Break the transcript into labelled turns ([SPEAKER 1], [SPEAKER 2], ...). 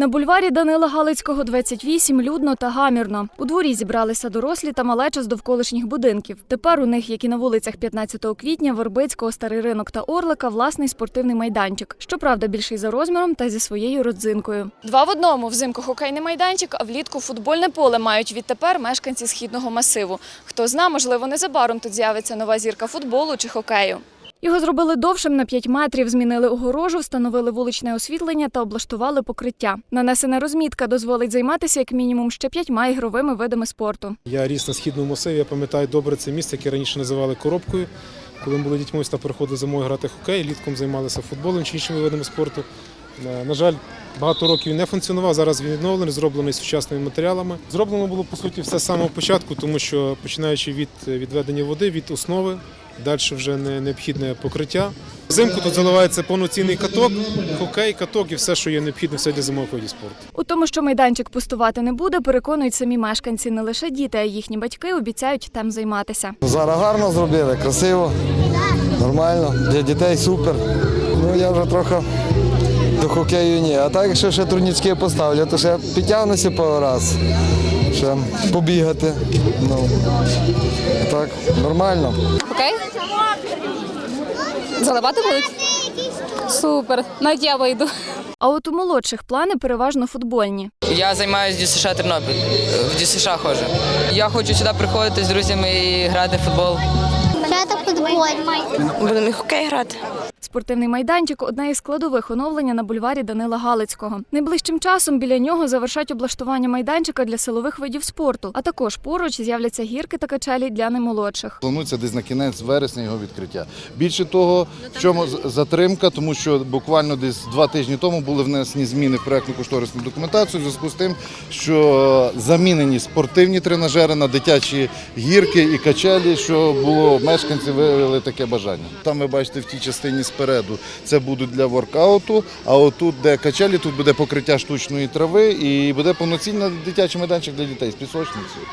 [SPEAKER 1] На бульварі Данила Галицького, 28, людно та гамірно. У дворі зібралися дорослі та малеча з довколишніх будинків. Тепер у них, як і на вулицях 15 квітня, Вербицького, Старий ринок та Орлика, власний спортивний майданчик. Щоправда, більший за розміром та зі своєю родзинкою. Два в одному взимку хокейний майданчик, а влітку футбольне поле мають відтепер мешканці східного масиву. Хто зна, можливо, незабаром тут з'явиться нова зірка футболу чи хокею. Його зробили довшим на 5 метрів, змінили огорожу, встановили вуличне освітлення та облаштували покриття. Нанесена розмітка дозволить займатися як мінімум ще п'ятьма ігровими видами спорту.
[SPEAKER 2] Я ріс на східному масиві, я пам'ятаю добре це місце, яке раніше називали коробкою. Коли ми були дітьми, та приходили зимою грати хокей, літком займалися футболом чи іншими видами спорту. На жаль, багато років не функціонував. Зараз він відновлений, зроблений сучасними матеріалами. Зроблено було по суті все з самого початку, тому що починаючи від відведення води, від основи, далі вже не необхідне покриття. Взимку тут заливається повноцінний каток, хокей, каток і все, що є необхідне все для зимового видів спорту.
[SPEAKER 1] У тому, що майданчик пустувати не буде, переконують самі мешканці. Не лише діти, а й їхні батьки обіцяють там займатися.
[SPEAKER 3] Зараз гарно зробили, красиво, нормально. Для дітей супер. Ну я вже трохи до хокею ні. А так, якщо ще турнічки поставлять, то ще підтягнуся пару раз. Ще побігати. Ну, так, нормально.
[SPEAKER 4] Окей? Заливати будуть? Супер. Навіть я вийду.
[SPEAKER 1] А от у молодших плани переважно футбольні.
[SPEAKER 5] Я займаюся ДЮСШ Тернопіль. В ДЮСШ ходжу. Я хочу сюди приходити з друзями і грати в футбол.
[SPEAKER 6] В футбол.
[SPEAKER 7] Будемо і хокей грати.
[SPEAKER 1] Спортивний майданчик одна із складових оновлення на бульварі Данила Галицького. Найближчим часом біля нього завершать облаштування майданчика для силових видів спорту, а також поруч з'являться гірки та качелі для наймолодших.
[SPEAKER 8] Планується десь на кінець вересня його відкриття. Більше того, в чому з- затримка, тому що буквально десь два тижні тому були внесені зміни в проектну кошторисну документацію в зв'язку з тим, що замінені спортивні тренажери на дитячі гірки і качелі, що було мешканці виявили таке бажання. Там ви бачите в тій частині спереду це будуть для воркауту, а отут, де качелі, тут буде покриття штучної трави і буде повноцінний дитячий майданчик для дітей з пісочницею.